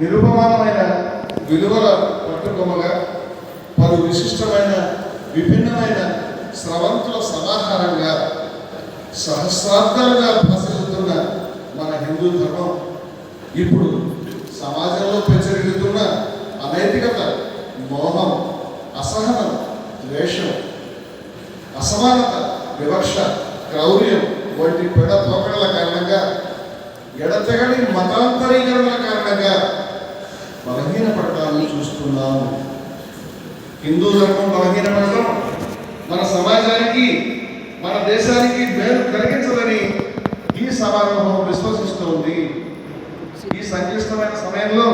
నిరుపమానమైన విలువల పట్టుకొమ్మగా పలు విశిష్టమైన విభిన్నమైన స్రవంతుల సమాహారంగా సహస్రాబ్దాలుగా ప్రసరిస్తున్న మన హిందూ ధర్మం ఇప్పుడు సమాజంలో ప్రచరిల్లుతున్న అనైతికత మోహం అసహనం ద్వేషం అసమానత వివక్ష క్రౌర్యం వంటి పెడ పోకడల కారణంగా ఎడతెగని మతాంతరీకరణల కారణంగా చూస్తున్నాము. హిందూ ధర్మం బలహీనపడటం మన సమాజానికి మన దేశానికి మేలు కలిగించదని ఈ సమారంభం విశ్వసిస్తోంది. ఈ సంక్లిష్టమైన సమయంలో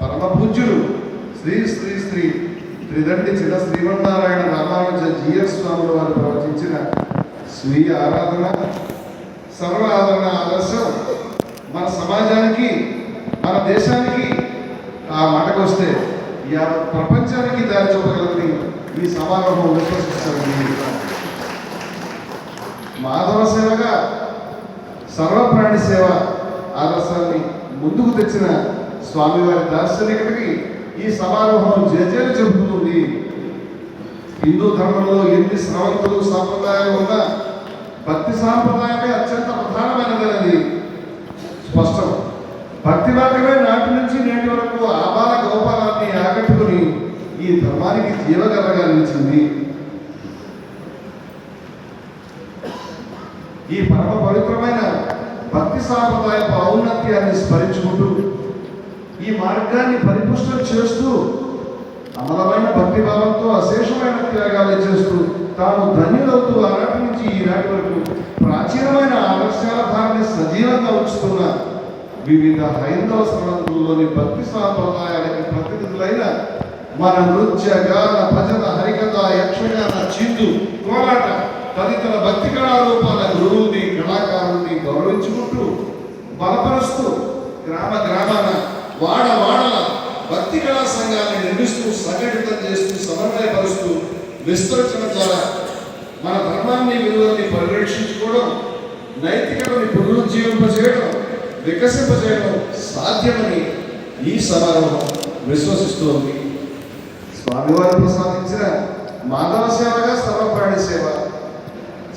పరమ పూజ్యులు శ్రీ శ్రీ శ్రీ త్రిదండి చిన్న శ్రీమన్నారాయణ రామానుజ జీఎస్ స్వాముల వారు ప్రవచించిన స్వీయ ఆరాధన సర్వ ఆదరణ ఆదర్శం మన సమాజానికి మన దేశానికి ఆ మాటకు వస్తే యావత్ ప్రపంచానికి దారి చూపగలని ఈ సమారోహం విశ్వసిస్తుంది మాధవ సేవగా సర్వప్రాణి సేవ ఆదర్శాన్ని ముందుకు తెచ్చిన స్వామివారి దార్శనికుడికి ఈ సమారోహం జేజేలు చెబుతుంది. హిందూ ధర్మంలో ఎన్ని స్రవంతులు సాంప్రదాయాలు ఉన్నా భక్తి సాంప్రదాయమే అత్యంత ప్రధానమైనది స్పష్టం. భక్తి మార్గమే నాటి నుంచి నేటి వరకు ఈ ధర్మానికి జీవగర్రగా నిలిచింది. ఈ పరమ పవిత్రమైన భక్తి సాంప్రదాయపు ఔన్నత్యాన్ని స్మరించుకుంటూ ఈ మార్గాన్ని పరిపుష్టం చేస్తూ అమలమైన భక్తి భావంతో అశేషమైన త్యాగాలు చేస్తూ తాను ధన్యులవుతూ ఆనాటి నుంచి ఈనాటి వరకు ప్రాచీనమైన ఆదర్శాల ధారని సజీవంగా ఉంచుతున్న వివిధ హైందవ సమాజంలోని భక్తి సాంప్రదాయాలకి ప్రతినిధులై మన నృత్య గాన భజన హరికథ యక్షగాన చిందు కోలాట తదితర భక్తి కళారూపాల గురువుని కళాకారుని గౌరవించుకుంటూ బలపరుస్తూ గ్రామ గ్రామాన వాడ వాడల భక్తి కళా సంఘాన్ని నిర్మిస్తూ సంఘటితం చేస్తూ సమన్వయపరుస్తూ విస్తరించడం ద్వారా మన ధర్మాన్ని విలువల్ని పరిరక్షించుకోవడం నైతికతని పునరుజ్జీవింపజేయడం వికసింపజేయడం సాధ్యమని ఈ సమారోహం విశ్వసిస్తోంది. స్వామివారు ప్రసాదించిన మాధవ సేవగా సర్వప్రాణి సేవ.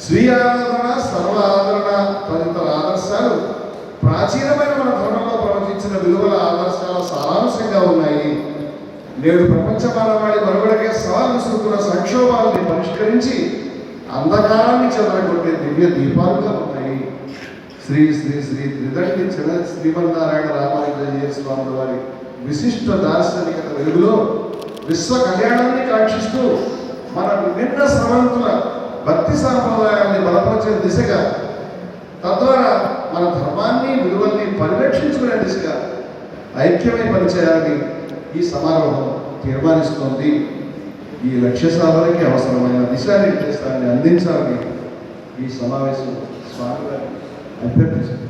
స్వీయ ఆదరణ సర్వ ఆదరణ తదితర ఆదర్శాలు ప్రాచీనమైన మన ధర్మంలో ప్రవచించిన విలువల ఆదర్శాల సారాంశంగా ఉన్నాయి. నేడు ప్రపంచ మానవాళి మనుగడకే సవాలు విసురుతున్న సంక్షోభాలని పరిష్కరించి అంధకారాన్ని చెదరగొట్టే దివ్య దీపాలుగా ఉన్నాయి. శ్రీ శ్రీ శ్రీ త్రిదండి చిన్న శ్రీమన్నారాయణ రామానుజయ స్వామి వారి విశిష్ట దార్శనికత వెలుగులో విశ్వ కళ్యాణాన్ని కాంక్షిస్తూ మన విభిన్న స్రవంతుల భక్తి సాంప్రదాయాన్ని బలపరిచే దిశగా తద్వారా మన ధర్మాన్ని విలువల్ని పరిరక్షించుకునే దిశగా ఐక్యమై పనిచేయాలని ఈ సమారోహం తీర్మానిస్తోంది. ఈ లక్ష్య సాధనకి అవసరమైన దిశానిర్దేశాన్ని అందించాలని ఈ సమావేశం స్వామివారిని అభ్యర్థిస్తుంది